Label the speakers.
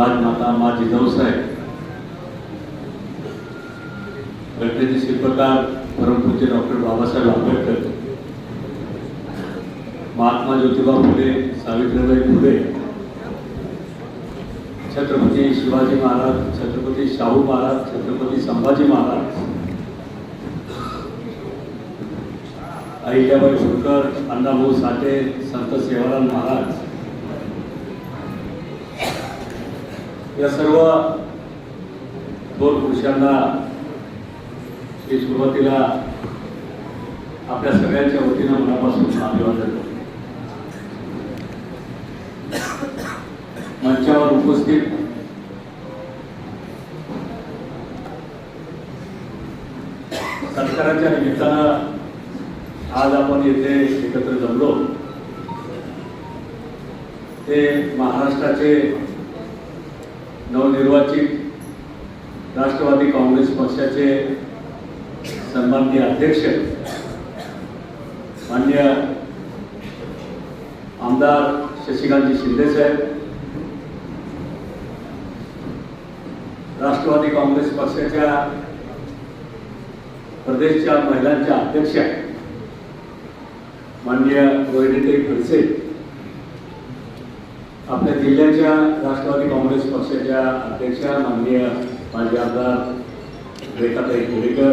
Speaker 1: राजमाता मा जिजाऊसाहेब घटनेचे शिल्पकार परमपूज्य डॉक्टर बाबासाहेब आंबेडकर. महात्मा ज्योतिबा फुले सावित्रीबाई फुले. छत्रपती शिवाजी महाराज छत्रपती शाहू महाराज छत्रपती संभाजी महाराज. अहिल्याबाई होळकर अण्णाभाऊ साठे संत सेवालाल महाराज. या सर्व दोन पुरुषांना मी सुरुवातीला आपल्या सगळ्यांच्या वतीनं मनापासून अभिवादन करतो. मंचावर उपस्थित सत्काराच्या निमित्तानं आज आपण येथे एकत्र जमलो. ते महाराष्ट्राचे नवनिर्वाचित राष्ट्रवादी काँग्रेस पक्षाचे सन्माननीय अध्यक्ष मान्य आमदार शशिकांतजी शिंदेसाहेब राष्ट्रवादी काँग्रेस पक्षाच्या प्रदेशच्या महिलांच्या अध्यक्षा मान्य रोहिणीताई खडसे आपल्या जिल्ह्याच्या राष्ट्रवादी काँग्रेस संस्थेच्या अध्यक्षा माननीय माजी आमदार रेखाताई केळेकर